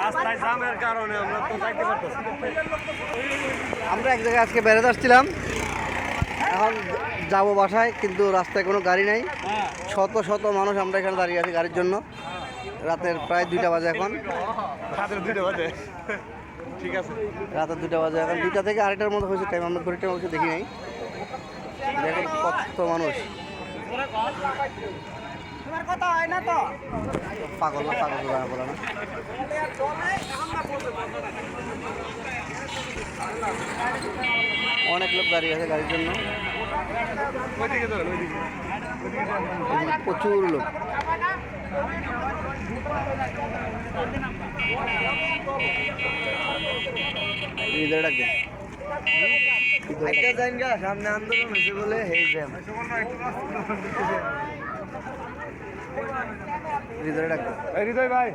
রাস্তায় জামের কারণে আমরা তো যাইতে পারতেছি আমরা এক জায়গায় আজকে বেড়াতে আসছিলাম। এখন যাব বাসায় কিন্তু রাস্তায় কোনো গাড়ি নাই। শত শত মানুষ আমরা এখানে দাঁড়িয়ে আছি গাড়ির জন্য। রাতের প্রায় দুইটা বাজে এখন। রাতের দুইটা বাজে। ঠিক আছে। রাতের দুইটা বাজে এখন। দুইটা থেকে আড়াইটার মতো হয়েছে টাইম আমরা ঘড়িটার মধ্যে দেখি নাই। দেখেন কত মানুষ। পাগল না পাগল বলে না। অনেক লোক দাঁড়িয়ে আছে গাড়ির জন্য। প্রচুর লোক। হৃদয় ডাক দেন। সামনে আন্দোলন হয়েছে বলে হেই জ্যাম। হৃদয় ডাক হৃদয় ভাই।